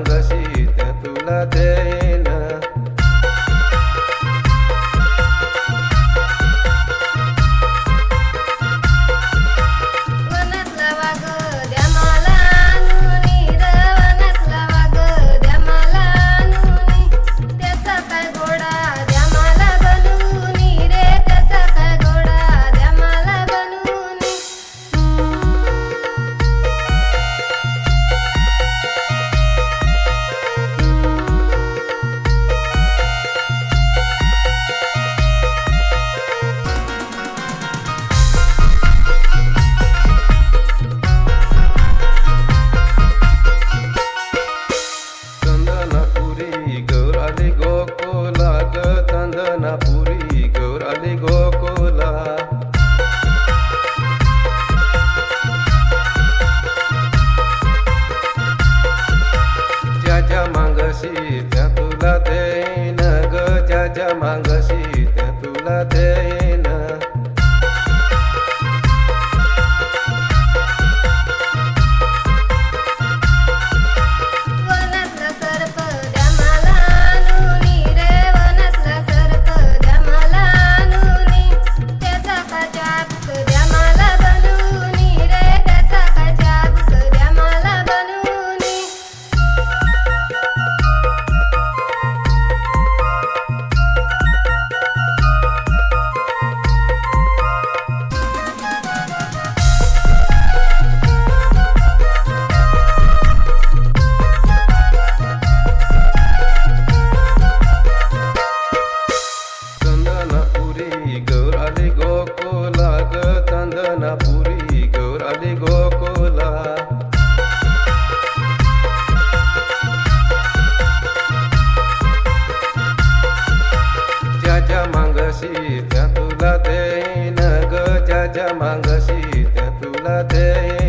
可惜 चंदनापुरी गौराली गोकुला. ज्याच्या मांगशी त्या तुला देईन ग ज्याच्या मांगशी त्या तुला देईन जमांगशीत तुला दे